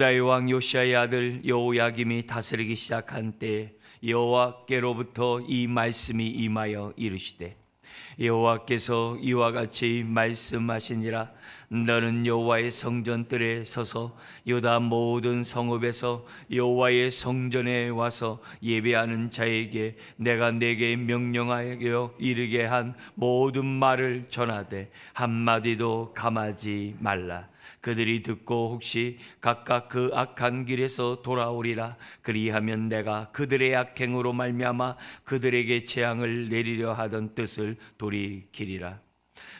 다의 왕 요시아의 아들 여호야김이 다스리기 시작한 때 여호와께로부터 이 말씀이 임하여 이르시되 여호와께서 이와 같이 말씀하시니라. 너는 여호와의 성전들에 서서 유다 모든 성읍에서 여호와의 성전에 와서 예배하는 자에게 내가 내게 명령하여 이르게 한 모든 말을 전하되 한마디도 감하지 말라 그들이 듣고 혹시 각각 그 악한 길에서 돌아오리라. 그리하면 내가 그들의 악행으로 말미암아 그들에게 재앙을 내리려 하던 뜻을 돌이키리라.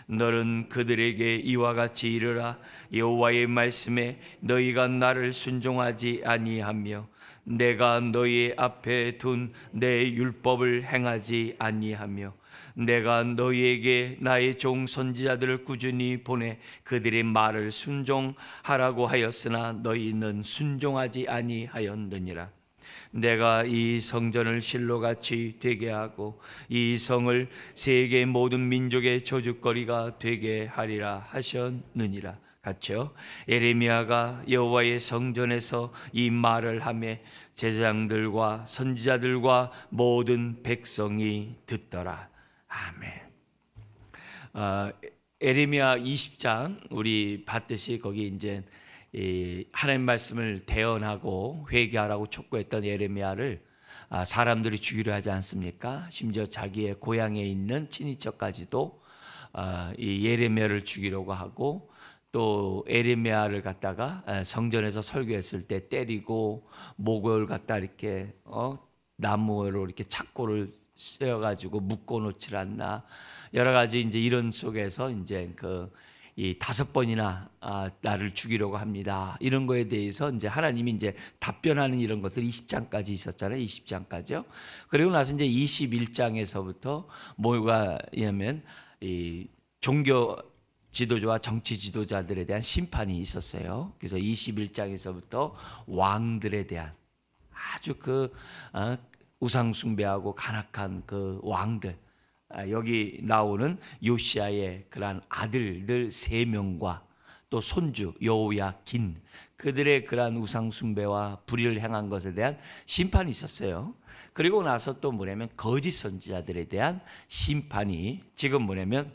너는 그들에게 이와 같이 이르라. 여호와의 말씀에 너희가 나를 순종하지 아니하며 내가 너희 앞에 둔 내 율법을 행하지 아니하며 내가 너희에게 나의 종 선지자들을 꾸준히 보내 그들의 말을 순종하라고 하였으나 너희는 순종하지 아니하였느니라. 내가 이 성전을 실로같이 되게 하고 이 성을 세계 모든 민족의 조죽거리가 되게 하리라 하셨느니라. 같이요. 에레미야가 여호와의 성전에서 이 말을 하매 제사장들과 선지자들과 모든 백성이 듣더라 아멘. 아, 에레미야 20장 우리 봤듯이 거기 이제 이 하나님 말씀을 대언하고 회개하라고 촉구했던 에레미야를 아, 사람들이 죽이려 하지 않습니까? 심지어 자기의 고향에 있는 친인척까지도 아, 이 예레미야를 죽이려고 하고 또 에레미야를 갖다가 아, 성전에서 설교했을 때 때리고 목을 갖다 이렇게 어, 나무로 이렇게 착고를 씌어가지고 묶어 놓질 않나 여러 가지 이제 이런 속에서 이제 그 이 다섯 번이나 아, 나를 죽이려고 합니다. 이런 거에 대해서 이제 하나님이 이제 답변하는 이런 것들 20장까지 있었잖아요. 20장까지요. 그리고 나서 이제 21장에서부터 뭐가 냐면 이 종교 지도자와 정치 지도자들에 대한 심판이 있었어요. 그래서 21장에서부터 왕들에 대한 아주 그 어, 우상 숭배하고 간악한 그 왕들 아, 여기 나오는 요시아의 그러한 아들들 세 명과 또 손주 여호야긴 그들의 그러한 우상 숭배와 불의를 행한 것에 대한 심판이 있었어요. 그리고 나서 또 뭐냐면 거짓 선지자들에 대한 심판이 지금 뭐냐면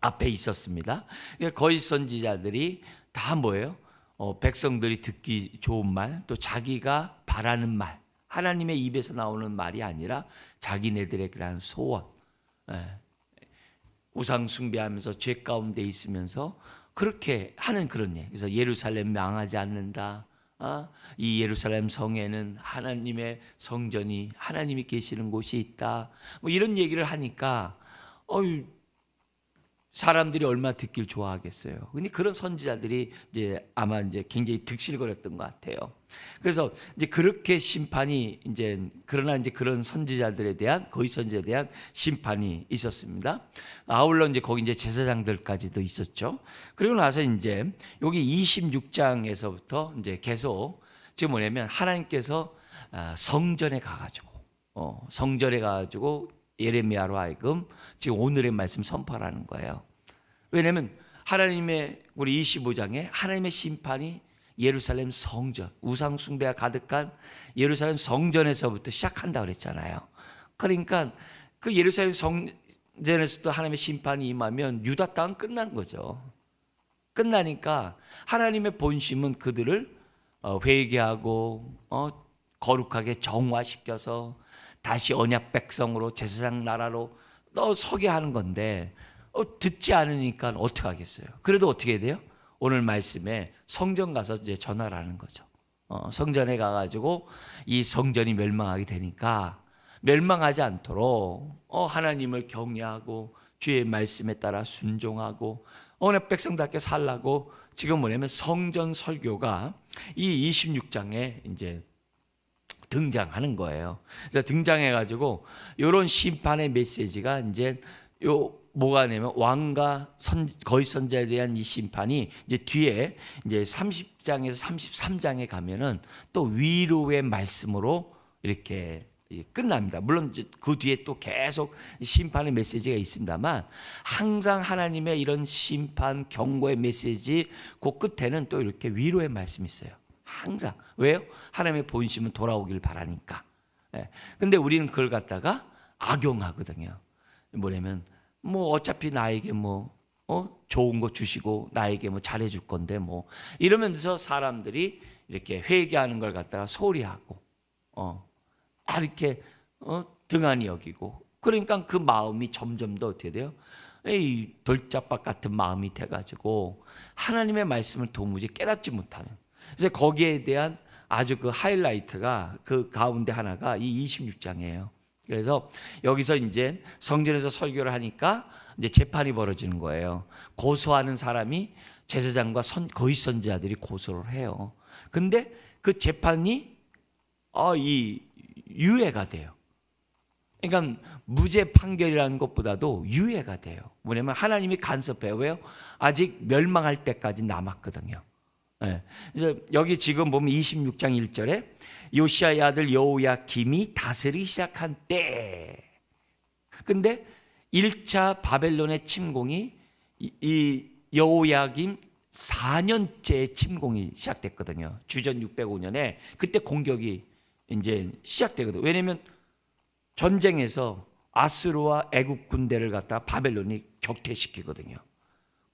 앞에 있었습니다. 그러니까 거짓 선지자들이 다 뭐예요? 어, 백성들이 듣기 좋은 말, 또 자기가 바라는 말, 하나님의 입에서 나오는 말이 아니라 자기네들의 그러한 소원, 예. 우상 숭배하면서 죄 가운데 있으면서 그렇게 하는 그런 예. 그래서 예루살렘 망하지 않는다. 아, 이 예루살렘 성에는 하나님의 성전이 하나님이 계시는 곳이 있다. 뭐 이런 얘기를 하니까 어유 사람들이 얼마나 듣길 좋아하겠어요. 근데 그런 선지자들이 이제 아마 이제 굉장히 득실거렸던 것 같아요. 그래서 이제 그렇게 심판이 이제 그러나 이제 그런 선지자들에 대한 거의 선지자에 대한 심판이 있었습니다. 아울러 이제 거기 이제 제사장들까지도 있었죠. 그리고 나서 이제 여기 26장에서부터 이제 계속 지금 뭐냐면 하나님께서 아, 성전에 가가지고 어, 성전에 가가지고 예레미야로 하여금 지금 오늘의 말씀 선포하라는 거예요. 왜냐하면 하나님의 우리 25장에 하나님의 심판이 예루살렘 성전 우상 숭배가 가득한 예루살렘 성전에서부터 시작한다 그랬잖아요. 그러니까 그 예루살렘 성전에서부터 하나님의 심판이 임하면 유다 땅은 끝난 거죠. 끝나니까 하나님의 본심은 그들을 어, 회개하고 어, 거룩하게 정화시켜서 다시 언약 백성으로 제사장 나라로 너 서게 하는 건데 어, 듣지 않으니까 어떻게 하겠어요? 그래도 어떻게 돼요? 오늘 말씀에 성전 가서 이제 하는 거죠. 어, 성전에 가가지고 이 성전이 멸망하게 되니까 멸망하지 않도록 어, 하나님을 경외하고 주의 말씀에 따라 순종하고 언약 백성답게 살라고 지금 뭐냐면 성전 설교가 이 26장에 이제 등장하는 거예요. 그래서 등장해 가지고 이런 심판의 메시지가 이제 요 뭐가 냐면 왕과 선, 거의 선자에 대한 이 심판이 이제 뒤에 이제 30장에서 33장에 가면은 또 위로의 말씀으로 이렇게 끝납니다. 물론 그 뒤에 또 계속 심판의 메시지가 있습니다만 항상 하나님의 이런 심판 경고의 메시지 그 끝에는 또 이렇게 위로의 말씀이 있어요. 항상 왜요? 하나님의 본심은 돌아오길 바라니까. 예. 근데 우리는 그걸 갖다가 악용하거든요. 뭐냐면 뭐 어차피 나에게 뭐 어? 좋은 거 주시고 나에게 뭐 잘해 줄 건데 뭐 이러면서 사람들이 이렇게 회개하는 걸 갖다가 소리 하고 어. 아, 이렇게 어? 등한히 여기고 그러니까 그 마음이 점점 더 어떻게 돼요? 이 돌짝박 같은 마음이 돼가지고 하나님의 말씀을 도무지 깨닫지 못하는. 그래서 거기에 대한 아주 그 하이라이트가 그 가운데 하나가 이 26장이에요. 그래서 여기서 이제 성전에서 설교를 하니까 이제 재판이 벌어지는 거예요. 고소하는 사람이 제사장과 선, 거의 선지자들이 고소를 해요. 근데 그 재판이 어, 이 유예가 돼요. 그러니까 무죄 판결이라는 것보다도 유예가 돼요. 뭐냐면 하나님이 간섭해요. 왜요? 아직 멸망할 때까지 남았거든요. 예. 그래서 여기 지금 보면 26장 1절에 요시아의 아들 여호야김이 다스리기 시작한 때. 근데 1차 바벨론의 침공이 이, 이 여호야김 4년째 침공이 시작됐거든요. 주전 605년에 그때 공격이 이제 시작되거든요. 왜냐면 전쟁에서 아스루와 애굽 군대를 갖다 바벨론이 격퇴시키거든요.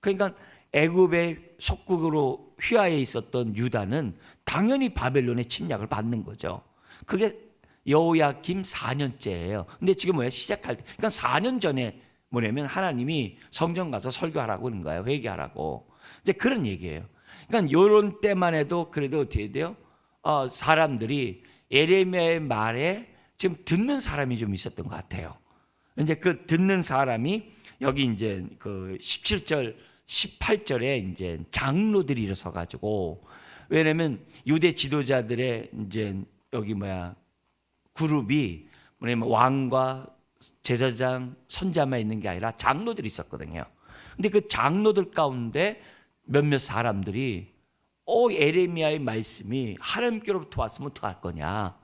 그러니까 애굽의 속국으로 휘하에 있었던 유다는 당연히 바벨론의 침략을 받는 거죠. 그게 여호야김 4년째예요. 근데 지금 뭐야 시작할 때, 그러니까 4년 전에 뭐냐면 하나님이 성전 가서 설교하라고 하는 거예요. 회개하라고. 이제 그런 얘기예요. 그러니까 요런 때만 해도 그래도 어떻게 돼요? 어, 사람들이 에레미야의 말에 지금 듣는 사람이 좀 있었던 것 같아요. 이제 그 듣는 사람이 여기 이제 그 17절, 18절에 이제 장로들이 일어서 가지고 왜냐면 유대 지도자들의 이제 여기 뭐야 그룹이 뭐냐면 왕과 제사장, 선자만 있는 게 아니라 장로들이 있었거든요. 근데 그 장로들 가운데 몇몇 사람들이 어 에레미야의 말씀이 하나님께로부터 왔으면 어떡할 거냐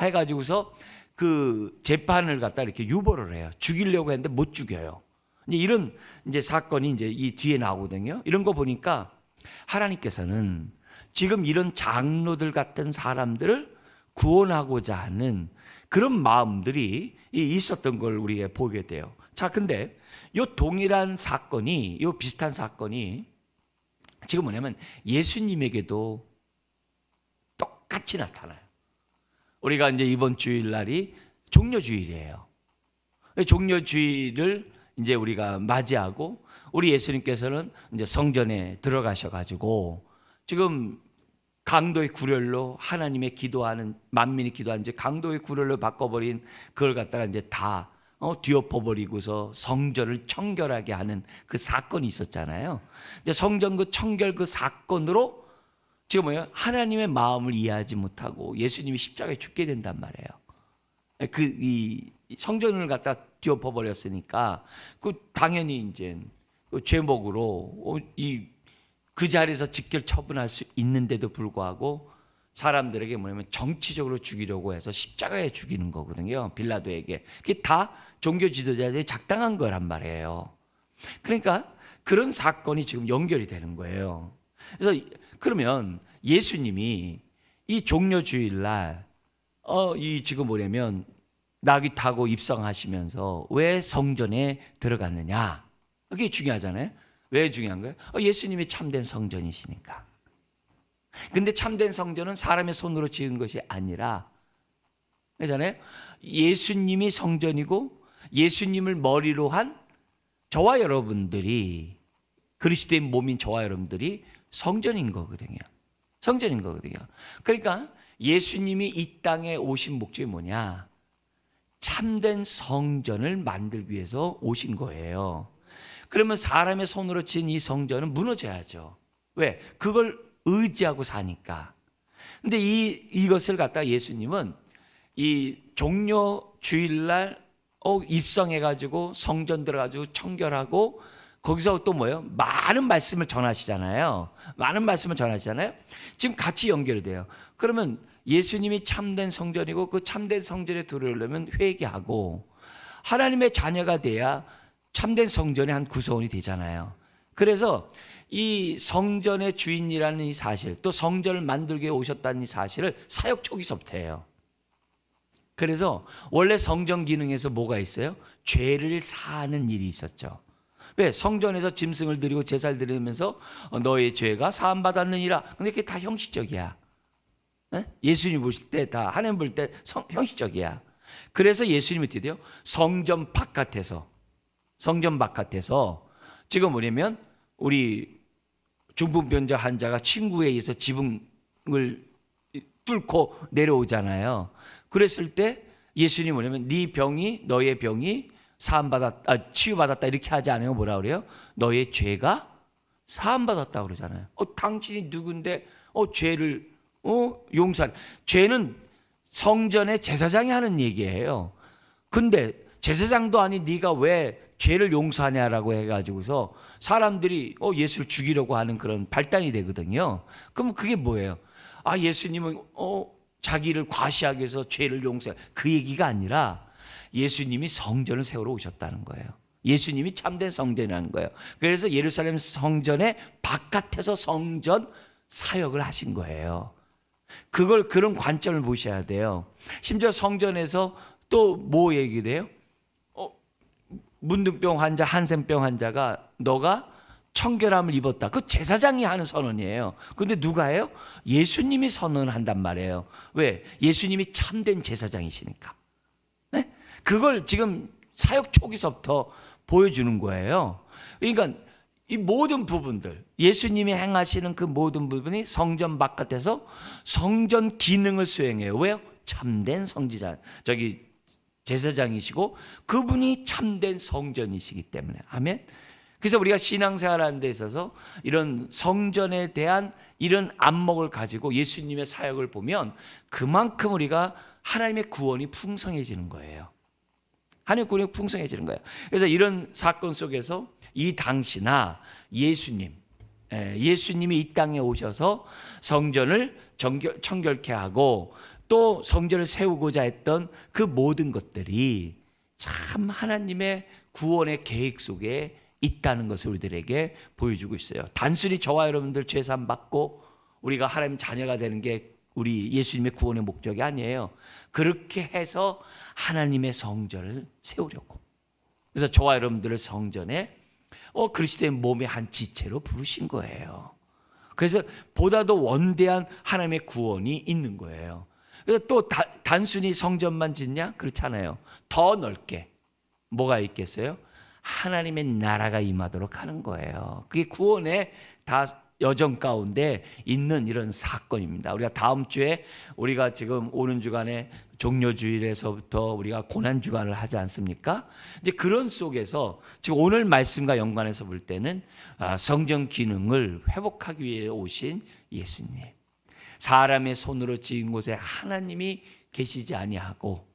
해가지고서 그 재판을 갖다 이렇게 유보를 해요. 죽이려고 했는데 못 죽여요. 이제 이런 이제 사건이 이제 이 뒤에 나오거든요. 이런 거 보니까 하나님께서는 지금 이런 장로들 같은 사람들을 구원하고자 하는 그런 마음들이 있었던 걸 우리가 보게 돼요. 자, 근데 요 동일한 사건이 요 비슷한 사건이 지금 뭐냐면 예수님에게도 똑같이 나타나요. 우리가 이제 이번 주일날이 종료주일이에요. 종료주일을 이제 우리가 맞이하고 우리 예수님께서는 이제 성전에 들어가셔 가지고 지금 강도의 구렬로 하나님의 기도하는 만민이 기도한 이제 강도의 구렬로 바꿔버린 그걸 갖다가 이제 다 어, 뒤엎어버리고서 성전을 청결하게 하는 그 사건이 있었잖아요. 이제 성전 그 청결 그 사건으로 지금 뭐예요? 하나님의 마음을 이해하지 못하고 예수님이 십자가에 죽게 된단 말이에요. 그 이 성전을 갖다 뒤엎어 버렸으니까 그 당연히 이제 그 죄목으로 이 그 자리에서 직결 처분할 수 있는데도 불구하고 사람들에게 뭐냐면 정치적으로 죽이려고 해서 십자가에 죽이는 거거든요. 빌라도에게. 그게 다 종교 지도자들이 작당한 거란 말이에요. 그러니까 그런 사건이 지금 연결이 되는 거예요. 그래서 그러면 예수님이 이 종료주일날 어 이 지금 뭐냐면 나귀 타고 입성하시면서 왜 성전에 들어갔느냐? 그게 중요하잖아요. 왜 중요한 거예요? 어, 예수님이 참된 성전이시니까. 근데 참된 성전은 사람의 손으로 지은 것이 아니라 그잖아요. 예수님이 성전이고 예수님을 머리로 한 저와 여러분들이 그리스도의 몸인 저와 여러분들이 성전인 거거든요. 성전인 거거든요. 그러니까 예수님이 이 땅에 오신 목적이 뭐냐? 참된 성전을 만들기 위해서 오신 거예요. 그러면 사람의 손으로 진 이 성전은 무너져야죠. 왜? 그걸 의지하고 사니까. 근데 이 이것을 갖다 예수님은 이 종료 주일날 어 입성해 가지고 성전 들어 가지고 청결하고 거기서 또 뭐예요? 많은 말씀을 전하시잖아요. 많은 말씀을 전하시잖아요. 지금 같이 연결이 돼요. 그러면 예수님이 참된 성전이고 그 참된 성전에 들어오려면 회개하고 하나님의 자녀가 돼야 참된 성전의 한 구성원이 되잖아요. 그래서 이 성전의 주인이라는 이 사실, 또 성전을 만들게 오셨다는 이 사실을 사역 초기서부터 해요. 그래서 원래 성전 기능에서 뭐가 있어요? 죄를 사하는 일이 있었죠. 왜? 성전에서 짐승을 드리고 제사를 드리면서 어, 너의 죄가 사함 받았느니라. 근데 그게 다 형식적이야. 예? 예수님 보실 때 다 하나님 볼 때 형식적이야. 그래서 예수님이 어떻게 돼요? 성전 바깥에서 성전 바깥에서 지금 뭐냐면 우리 중풍변자 환자가 친구에 의해서 지붕을 뚫고 내려오잖아요. 그랬을 때 예수님이 뭐냐면 네 병이 너의 병이 사함 받았 아, 치유 받았다 이렇게 하지 않아요. 뭐라 그래요? 너의 죄가 사함 받았다 그러잖아요. 어 당신이 누군데 어 죄를 어 용서 죄는 성전의 제사장이 하는 얘기예요. 근데 제사장도 아닌 네가 왜 죄를 용서하냐라고 해가지고서 사람들이 어 예수를 죽이려고 하는 그런 발단이 되거든요. 그럼 그게 뭐예요? 아 예수님은 어 자기를 과시하기 위해서 죄를 용서 그 얘기가 아니라 예수님이 성전을 세우러 오셨다는 거예요. 예수님이 참된 성전이라는 거예요. 그래서 예루살렘 성전의 바깥에서 성전 사역을 하신 거예요. 그걸 그런 관점을 보셔야 돼요. 심지어 성전에서 또 뭐 얘기돼요? 어, 문둥병 환자, 한센병 환자가 너가 청결함을 입었다. 그 제사장이 하는 선언이에요. 근데 누가 해요? 예수님이 선언을 한단 말이에요. 왜? 예수님이 참된 제사장이시니까. 네? 그걸 지금 사역 초기서부터 보여주는 거예요. 그러니까 이 모든 부분들, 예수님이 행하시는 그 모든 부분이 성전 바깥에서 성전 기능을 수행해요. 왜요? 참된 성지자, 저기 제사장이시고 그분이 참된 성전이시기 때문에. 아멘. 그래서 우리가 신앙생활 하는 데 있어서 이런 성전에 대한 이런 안목을 가지고 예수님의 사역을 보면 그만큼 우리가 하나님의 구원이 풍성해지는 거예요. 구원이 풍성해지는 거예요. 그래서 이런 사건 속에서 이 당시나 예수님, 예, 예수님이 이 땅에 오셔서 성전을 정결, 청결케 하고 또 성전을 세우고자 했던 그 모든 것들이 참 하나님의 구원의 계획 속에 있다는 것을 우리들에게 보여주고 있어요. 단순히 저와 여러분들 죄산 받고 우리가 하나님 자녀가 되는 게 우리 예수님의 구원의 목적이 아니에요. 그렇게 해서 하나님의 성전을 세우려고. 그래서 저와 여러분들을 성전에 어 그리스도의 몸의 한 지체로 부르신 거예요. 그래서 보다도 원대한 하나님의 구원이 있는 거예요. 그래서 또 다, 단순히 성전만 짓냐? 그렇잖아요. 더 넓게 뭐가 있겠어요? 하나님의 나라가 임하도록 하는 거예요. 그게 구원의 다 여정 가운데 있는 이런 사건입니다. 우리가 다음 주에 우리가 지금 오는 주간에 종료주일에서부터 우리가 고난 주간을 하지 않습니까? 이제 그런 속에서 지금 오늘 말씀과 연관해서 볼 때는 아, 성전 기능을 회복하기 위해 오신 예수님. 사람의 손으로 지은 곳에 하나님이 계시지 아니하고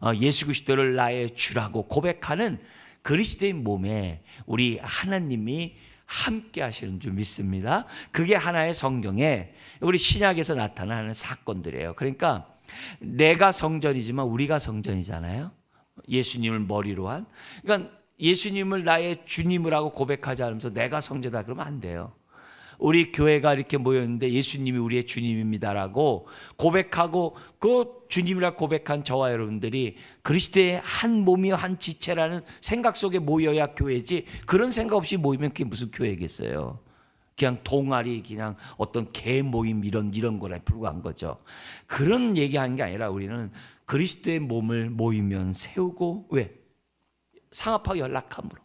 어, 예수 그리스도를 나의 주라고 고백하는 그리스도의 몸에 우리 하나님이 함께 하시는 줄 믿습니다. 그게 하나의 성경에 우리 신약에서 나타나는 사건들이에요. 그러니까 내가 성전이지만 우리가 성전이잖아요. 예수님을 머리로 한. 그러니까 예수님을 나의 주님을 하고 고백하지 않으면서 내가 성전이다 그러면 안 돼요. 우리 교회가 이렇게 모였는데 예수님이 우리의 주님입니다라고 고백하고 그 주님이라 고백한 저와 여러분들이 그리스도의 한 몸이요 한 지체라는 생각 속에 모여야 교회지 그런 생각 없이 모이면 그게 무슨 교회겠어요. 그냥 동아리 그냥 어떤 개 모임 이런 이런 거에 불과한 거죠. 그런 얘기하는 게 아니라 우리는 그리스도의 몸을 모이면 세우고 왜 상합하고 연락함으로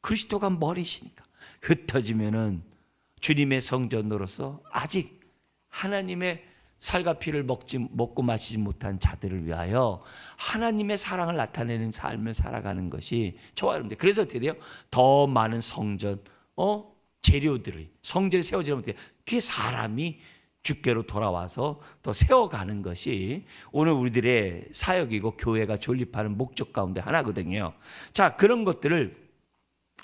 그리스도가 머리시니까 흩어지면은 주님의 성전으로서 아직 하나님의 살과 피를 먹지 먹고 마시지 못한 자들을 위하여 하나님의 사랑을 나타내는 삶을 살아가는 것이 저와 여러분들 그래서 어떻게 돼요? 더 많은 성전 어 재료들이 성전이 세워지려면 어떻게 그게 사람이 주께로 돌아와서 또 세워가는 것이 오늘 우리들의 사역이고 교회가 존립하는 목적 가운데 하나거든요. 자 그런 것들을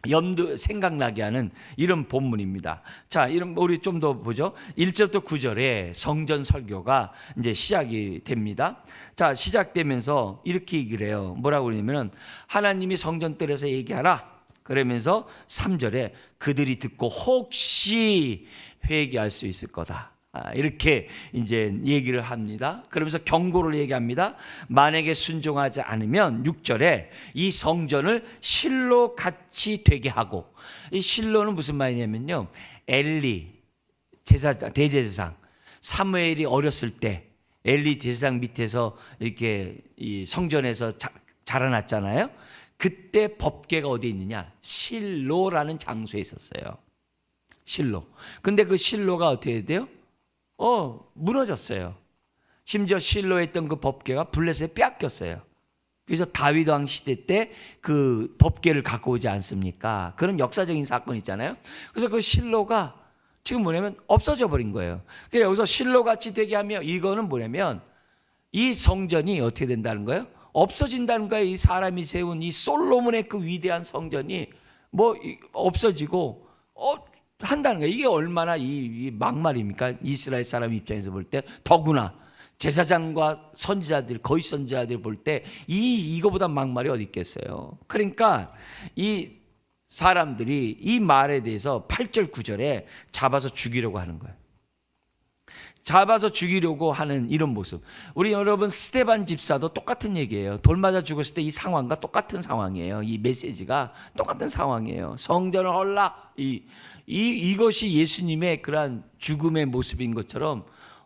염두 생각나게 하는 이런 본문입니다. 자, 이런 우리 좀 더 보죠. 1절부터 9절에 성전 설교가 이제 시작이 됩니다. 자, 시작되면서 이렇게 얘기를 해요. 뭐라고 그러냐면은 하나님이 성전 뜰에서 얘기하라. 그러면서 3절에 그들이 듣고 혹시 회개할 수 있을 거다. 아, 이렇게 이제 얘기를 합니다. 그러면서 경고를 얘기합니다. 만약에 순종하지 않으면 6절에 이 성전을 실로 같이 되게 하고 이 실로는 무슨 말이냐면요. 엘리 제사 대제사장 사무엘이 어렸을 때 엘리 대제사장 밑에서 이렇게 이 성전에서 자, 자라났잖아요. 그때 법궤가 어디 있느냐? 실로라는 장소에 있었어요. 실로. 근데 그 실로가 어떻게 돼요? 어, 무너졌어요. 심지어 실로에 있던 그 법궤가 블레셋에 빼앗겼어요. 그래서 다윗 왕 시대 때 그 법궤를 갖고 오지 않습니까? 그런 역사적인 사건 있잖아요. 그래서 그 실로가 지금 뭐냐면 없어져 버린 거예요. 그러니까 여기서 실로 같이 되게 하면 이거는 뭐냐면 이 성전이 어떻게 된다는 거예요? 없어진다는 거예요. 이 사람이 세운 이 솔로몬의 그 위대한 성전이 뭐 이- 없어지고 어 한다는 거예요. 이게 얼마나 이, 이 막말입니까? 이스라엘 사람 입장에서 볼 때 더구나 제사장과 선지자들 거의 선지자들 볼 때 이 이거보다 막말이 어디 있겠어요. 그러니까 이 사람들이 이 말에 대해서 8절 9절에 잡아서 죽이려고 하는 거예요. 잡아서 죽이려고 하는 이런 모습. 우리 여러분 스테반 집사도 똑같은 얘기예요. 돌 맞아 죽었을 때 이 상황과 똑같은 상황이에요. 이 메시지가 똑같은 상황이에요. 성전을 헐라. 이, 이 이것이 예수님의 그러한 죽음의 모습인 것처럼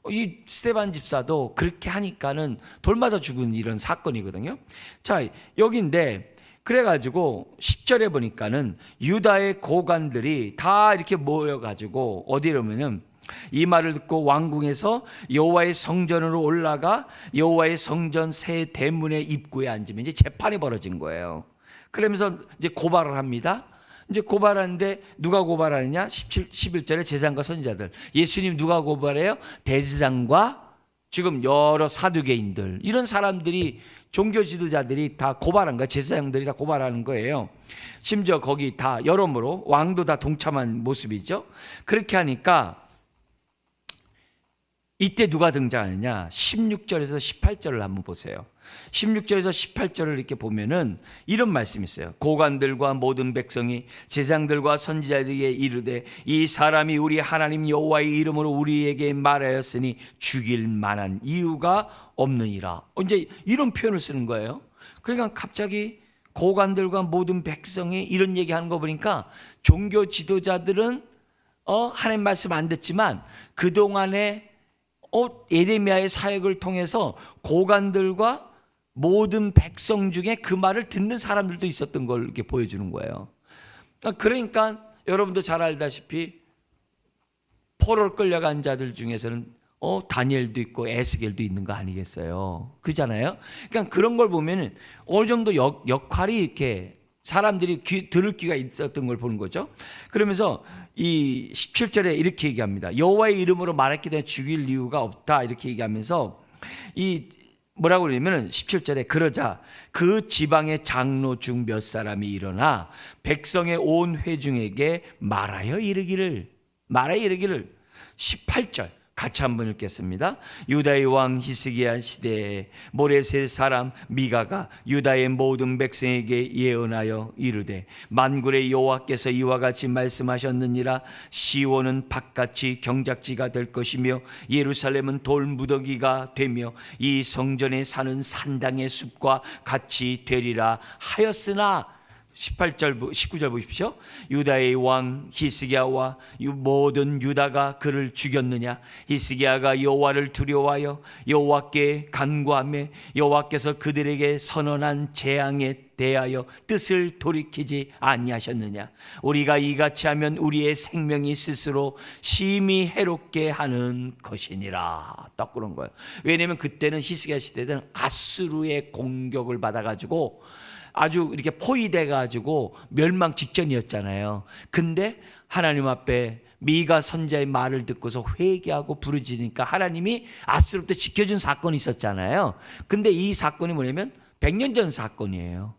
이 스테반 집사도 그렇게 하니까는 돌 맞아 죽은 이런 사건이거든요. 자, 여기인데 그래가지고 10절에 보니까는 유다의 고관들이 다 이렇게 모여가지고 어디로면은 이 말을 듣고 왕궁에서 여호와의 성전으로 올라가 여호와의 성전 새 대문의 입구에 앉으면 이제 재판이 벌어진 거예요. 그러면서 이제 고발을 합니다. 이제 고발하는데 누가 고발하느냐? 17, 11절에 제사장과 선지자들. 예수님 누가 고발해요? 대제사장과 지금 여러 사두개인들 이런 사람들이 종교 지도자들이 다 고발한 거야. 제사장들이 다 고발하는 거예요. 심지어 거기 다 여러모로 왕도 다 동참한 모습이죠. 그렇게 하니까 이때 누가 등장하느냐? 16절에서 18절을 한번 보세요. 16절에서 18절을 이렇게 보면은 이런 말씀이 있어요. 고관들과 모든 백성이 제장들과 선지자들에게 이르되 이 사람이 우리 하나님 여호와의 이름으로 우리에게 말하였으니 죽일 만한 이유가 없느니라. 이제 이런 표현을 쓰는 거예요. 그러니까 갑자기 고관들과 모든 백성이 이런 얘기하는 거 보니까 종교 지도자들은 어 하나님 말씀 안 듣지만 그 동안에 어, 예레미야의 사역을 통해서 고관들과 모든 백성 중에 그 말을 듣는 사람들도 있었던 걸 이렇게 보여주는 거예요. 그러니까 여러분도 잘 알다시피 포로를 끌려간 자들 중에서는 어 다니엘도 있고 에스겔도 있는 거 아니겠어요? 그잖아요. 그러니까 그런 걸 보면은 어느 정도 역, 역할이 이렇게 사람들이 귀, 들을 귀가 있었던 걸 보는 거죠. 그러면서 이 17절에 이렇게 얘기합니다. 여호와의 이름으로 말했기 때문에 죽일 이유가 없다 이렇게 얘기하면서 이 뭐라고 그러냐면은 17절에 그러자 그 지방의 장로 중 몇 사람이 일어나 백성의 온 회중에게 말하여 이르기를 말하여 이르기를 18절 같이 한번 읽겠습니다. 유다의 왕 히스기야 시대에 모레셋 사람 미가가 유다의 모든 백성에게 예언하여 이르되 만군의 여호와께서 이와 같이 말씀하셨느니라 시온은 바깥이 경작지가 될 것이며 예루살렘은 돌무더기가 되며 이 성전에 사는 산당의 숲과 같이 되리라 하였으나 18절 19절 보십시오. 유다의 왕 히스기야와 모든 유다가 그를 죽였느냐? 히스기야가 여호와를 두려워하여 여호와께 간구하며 여호와께서 그들에게 선언한 재앙에 대하여 뜻을 돌이키지 아니하셨느냐? 우리가 이같이 하면 우리의 생명이 스스로 심히 해롭게 하는 것이니라. 딱 그런 거예요. 왜냐하면 그때는 히스기야 시대는 아수르의 공격을 받아 가지고 아주 이렇게 포위돼 가지고 멸망 직전이었잖아요. 근데 하나님 앞에 미가 선자의 말을 듣고서 회개하고 부르짖으니까 하나님이 아수르부터 지켜준 사건이 있었잖아요. 근데 이 사건이 뭐냐면 100년 전 사건이에요.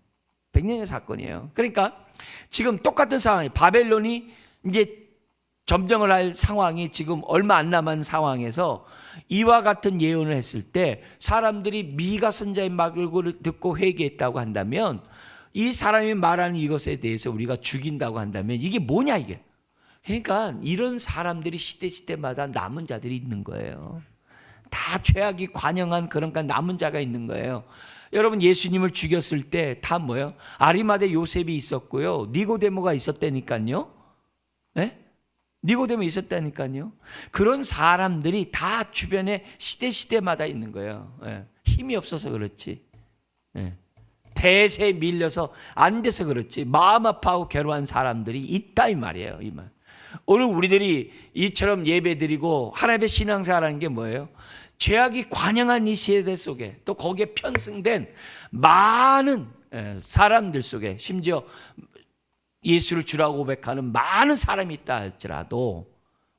100년의 사건이에요. 그러니까 지금 똑같은 상황이 바벨론이 이제 점령을 할 상황이 지금 얼마 안 남은 상황에서 이와 같은 예언을 했을 때 사람들이 미가 선자의 말을 듣고 회개했다고 한다면 이 사람이 말하는 이것에 대해서 우리가 죽인다고 한다면 이게 뭐냐 이게. 그러니까 이런 사람들이 시대 시대마다 남은 자들이 있는 거예요. 다 죄악이 관영한 그런 그 남은 자가 있는 거예요. 여러분 예수님을 죽였을 때 다 뭐예요? 아리마대 요셉이 있었고요. 니고데모가 있었다니까요. 네? 니고데모 있었다니까요. 그런 사람들이 다 주변에 시대 시대마다 있는 거예요. 예. 힘이 없어서 그렇지. 예. 대세에 밀려서 안 돼서 그렇지. 마음 아파하고 괴로운 사람들이 있다 이 말이에요. 이 말. 오늘 우리들이 이처럼 예배드리고 하나님의 신앙사라는 게 뭐예요? 죄악이 관영한 이 세대 속에 또 거기에 편승된 많은 예, 사람들 속에 심지어 예수를 주라고 고백하는 많은 사람이 있다 할지라도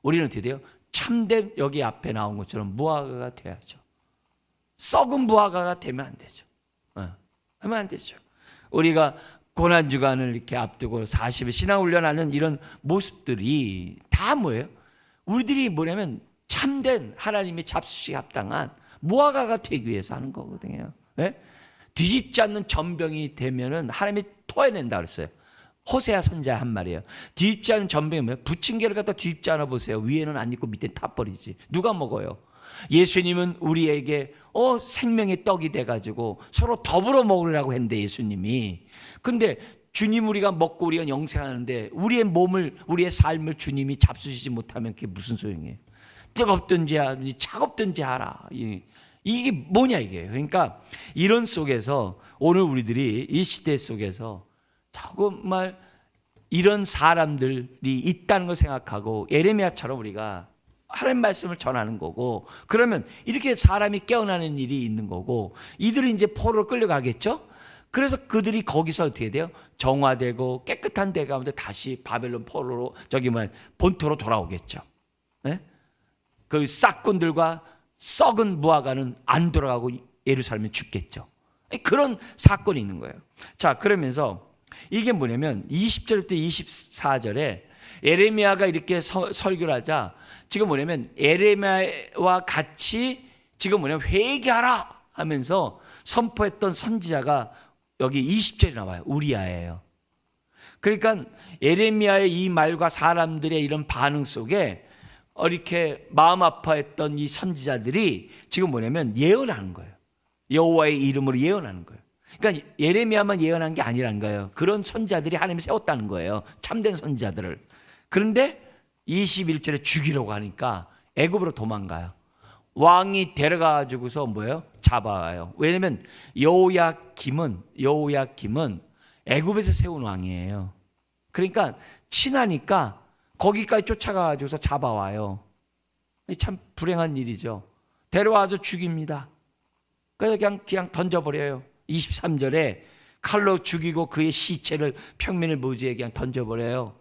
우리는 어떻게 돼요? 참된 여기 앞에 나온 것처럼 무화과가 돼야죠. 썩은 무화과가 되면 안 되죠. 어, 하면 안 되죠. 우리가 고난 주간을 이렇게 앞두고 40일 신앙 훈련하는 이런 모습들이 다 뭐예요? 우리들이 뭐냐면 참된 하나님의 잡수시 합당한 무화과가 되기 위해서 하는 거거든요. 예? 뒤집지 않는 전병이 되면은 하나님이 토해낸다 그랬어요. 호세아 선자 한 말이에요. 뒤집지 않은 전병이 뭐예요? 부침개를 갖다 뒤집지 않아 보세요. 위에는 안 있고 밑에 타버리지. 누가 먹어요? 예수님은 우리에게 어 생명의 떡이 돼 가지고 서로 더불어 먹으라고 했는데 예수님이 근데 주님 우리가 먹고 우리가 영생하는데 우리의 몸을 우리의 삶을 주님이 잡수시지 못하면 그게 무슨 소용이에요? 뜨겁든지 하든지 차갑든지 하라. 이- 이게 뭐냐 이게. 그러니까 이런 속에서 오늘 우리들이 이 시대 속에서 정말 이런 사람들이 있다는 걸 생각하고 에레미야처럼 우리가 하나님 말씀을 전하는 거고 그러면 이렇게 사람이 깨어나는 일이 있는 거고 이들이 이제 포로로 끌려가겠죠? 그래서 그들이 거기서 어떻게 돼요? 정화되고 깨끗한 데 가운데 다시 바벨론 포로로 저기 뭐 본토로 돌아오겠죠. 네? 그 싹군들과 썩은 무화과는 안 돌아가고 예루살렘에 죽겠죠. 그런 사건이 있는 거예요. 자, 그러면서 이게 뭐냐면 20절부터 24절에 에레미야가 이렇게 서- 설교를 하자 지금 뭐냐면 에레미야와 같이 지금 뭐냐면 회개하라 하면서 선포했던 선지자가 여기 20절에 나와요. 우리야예요. 그러니까 에레미야의 이 말과 사람들의 이런 반응 속에 이렇게 마음 아파했던 이 선지자들이 지금 뭐냐면 예언하는 거예요. 여호와의 이름으로 예언하는 거예요. 그러니까 예레미야만 예언한 게 아니라는 거예요. 그런 선자들이 하나님이 세웠다는 거예요. 참된 선자들을. 그런데 21절에 죽이려고 하니까 애굽으로 도망가요. 왕이 데려가 가지고서 뭐예요? 잡아와요. 왜냐면 여호야김은 여호야김은 애굽에서 세운 왕이에요. 그러니까 친하니까 거기까지 쫓아가 가지고서 잡아와요. 참 불행한 일이죠. 데려와서 죽입니다. 그래서 그냥 그냥 던져버려요. 23절에 칼로 죽이고 그의 시체를 평민의 무지에 그냥 던져버려요.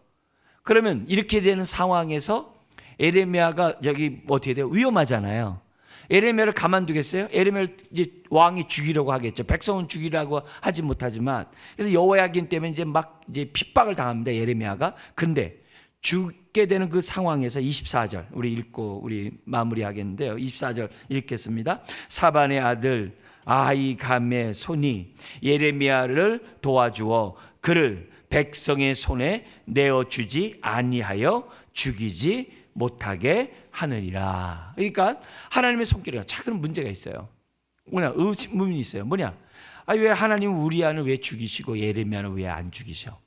그러면 이렇게 되는 상황에서 에레미야가 여기 어떻게 돼요? 위험하잖아요. 에레미야를 가만두겠어요? 에레미야를 이제 왕이 죽이려고 하겠죠. 백성은 죽이라고 하지 못하지만 그래서 여호야긴 때문에 이제 막 이제 핍박을 당합니다. 에레미야가. 근데 죽게 되는 그 상황에서 24절 우리 읽고 우리 마무리하겠는데요. 24절 읽겠습니다. 사반의 아들 아이감의 손이 예레미야를 도와주어 그를 백성의 손에 내어 주지 아니하여 죽이지 못하게 하느니라. 그러니까 하나님의 손길이가 작은 문제가 있어요. 뭐냐 의문이 있어요. 뭐냐? 아 왜 하나님 우리아는 왜 죽이시고 예레미야는 왜 안 죽이셔?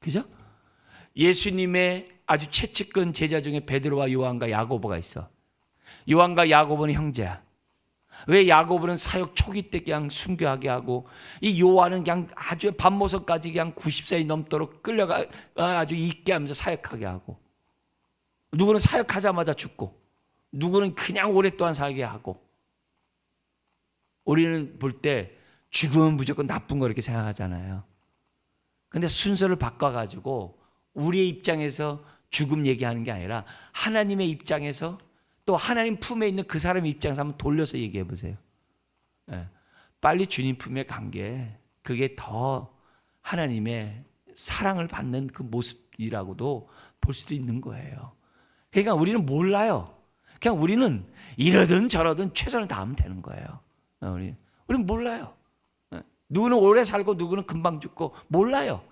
그죠? 예수님의 아주 최측근 제자 중에 베드로와 요한과 야고보가 있어. 요한과 야고보는 형제야. 왜 야고보는 사역 초기 때 그냥 순교하게 하고 이 요한은 그냥 아주 밤모서까지 그냥 90세이 넘도록 끌려가 아주 있게 하면서 사역하게 하고 누구는 사역하자마자 죽고 누구는 그냥 오랫동안 살게 하고 우리는 볼 때 죽음은 무조건 나쁜 거 이렇게 생각하잖아요. 근데 순서를 바꿔 가지고 우리의 입장에서 죽음 얘기하는 게 아니라 하나님의 입장에서 또 하나님 품에 있는 그 사람의 입장에서 한번 돌려서 얘기해 보세요. 예. 빨리 주님 품에 간 게 그게 더 하나님의 사랑을 받는 그 모습이라고도 볼 수도 있는 거예요. 그러니까 우리는 몰라요. 그냥 우리는 이러든 저러든 최선을 다하면 되는 거예요. 어, 우리 우리는 몰라요. 예. 누구는 오래 살고 누구는 금방 죽고 몰라요.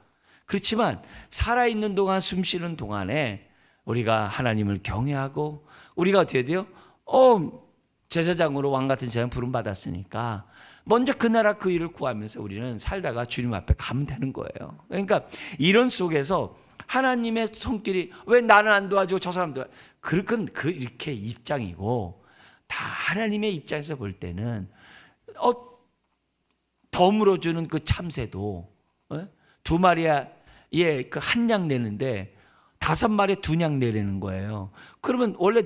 그렇지만 살아 있는 동안 숨 쉬는 동안에 우리가 하나님을 경외하고 우리가 어떻게 돼요? 어, 제사장으로 왕 같은 제사장 부름 받았으니까 먼저 그 나라 그 일을 구하면서 우리는 살다가 주님 앞에 가면 되는 거예요. 그러니까 이런 속에서 하나님의 손길이 왜 나는 안 도와주고 저 사람도 그건 그 이렇게 입장이고 다 하나님의 입장에서 볼 때는 어 덤으로 주는 그 참새도 어? 두 마리야 예그 한양 내는데 다섯 마리 두양 내리는 거예요. 그러면 원래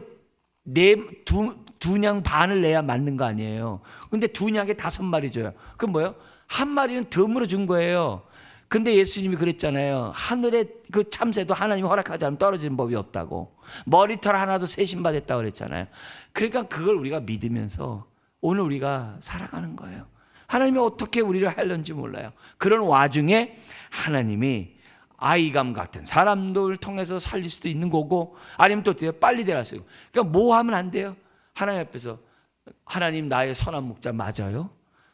네두두양 반을 내야 맞는 거 아니에요. 근데 두 양에 다섯 마리 줘요. 그럼 뭐요? 한 마리는 덤으로 준 거예요. 근데 예수님이 그랬잖아요. 하늘의 그 참새도 하나님 허락하지 않으면 떨어지는 법이 없다고. 머리털 하나도 세신 받았다고 그랬잖아요. 그러니까 그걸 우리가 믿으면서 오늘 우리가 살아가는 거예요. 하나님이 어떻게 우리를 할는지 몰라요. 그런 와중에 하나님이 아이감 같은 사람들 통해서 살릴 수도 있는 거고 아니면 또? 빨리 되라어요 그러니까 뭐 하면 안 돼요? 하나님 앞에서 하나님 나의 선한 목자 맞아요?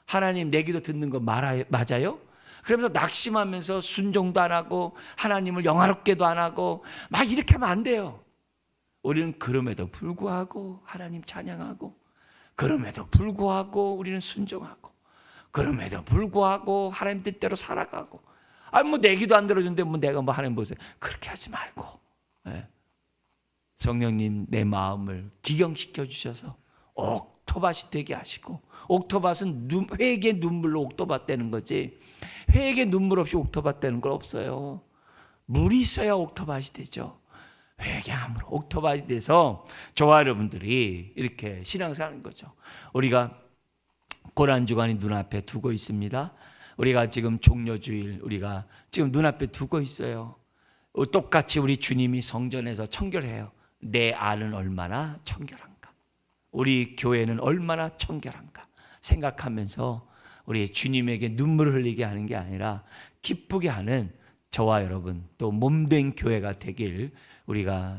하나님 내 기도 듣는 거 맞아요? 그러면서 낙심하면서 순종도 안 하고 하나님을 영화롭게도 안 하고 막 이렇게 하면 안 돼요. 우리는 그럼에도 불구하고 하나님 찬양하고 그럼에도 불구하고 우리는 순종하고 그럼에도 불구하고 하나님 뜻대로 살아가고 아니 뭐 내기도 안 들어준데 뭐 내가 뭐 하나님 보세요 그렇게 하지 말고. 예. 성령님 내 마음을 기경시켜 주셔서 옥토밭이 되게 하시고 옥토밭은 눈, 회개 눈물로 옥토밭 되는 거지. 회개 눈물 없이 옥토밭 되는 건 없어요. 물이 있어야 옥토밭이 되죠. 회개함으로 옥토밭이 돼서 저와 여러분들이 이렇게 신앙생활하는 거죠. 우리가 고난 주간이 눈앞에 두고 있습니다. 우리가 지금 종료주일 우리가 지금 눈앞에 두고 있어요. 똑같이 우리 주님이 성전에서 청결해요. 내 안은 얼마나 청결한가? 우리 교회는 얼마나 청결한가? 생각하면서 우리 주님에게 눈물을 흘리게 하는 게 아니라 기쁘게 하는 저와 여러분 또 몸된 교회가 되길 우리가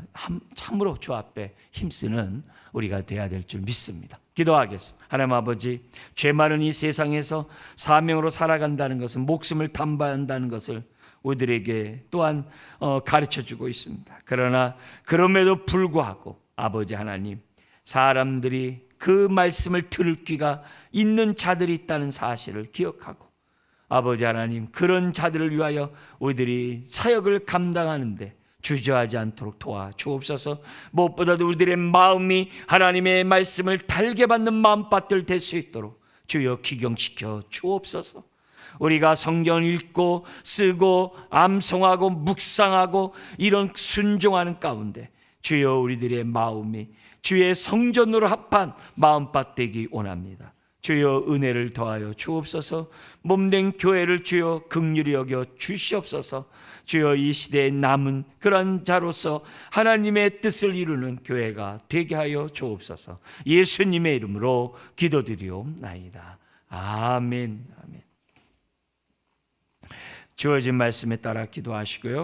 참으로 주 앞에 힘쓰는 우리가 돼야 될 줄 믿습니다. 기도하겠습니다. 하나님 아버지, 죄 많은 이 세상에서 사명으로 살아간다는 것은 목숨을 담보한다는 것을 우리들에게 또한 어, 가르쳐 주고 있습니다. 그러나 그럼에도 불구하고 아버지 하나님, 사람들이 그 말씀을 들을 귀가 있는 자들이 있다는 사실을 기억하고 아버지 하나님 그런 자들을 위하여 우리들이 사역을 감당하는데 주저하지 않도록 도와 주옵소서. 무엇보다도 우리들의 마음이 하나님의 말씀을 달게 받는 마음밭들 될 수 있도록 주여 기경시켜 주옵소서. 우리가 성경 읽고 쓰고 암송하고 묵상하고 이런 순종하는 가운데 주여 우리들의 마음이 주의 성전으로 합한 마음밭 되기 원합니다. 주여 은혜를 더하여 주옵소서. 몸된 교회를 주여 극률이 여겨 주시옵소서. 주여 이 시대에 남은 그런 자로서 하나님의 뜻을 이루는 교회가 되게 하여 주옵소서. 예수님의 이름으로 기도드리옵나이다. 아멘. 아멘. 주어진 말씀에 따라 기도하시고요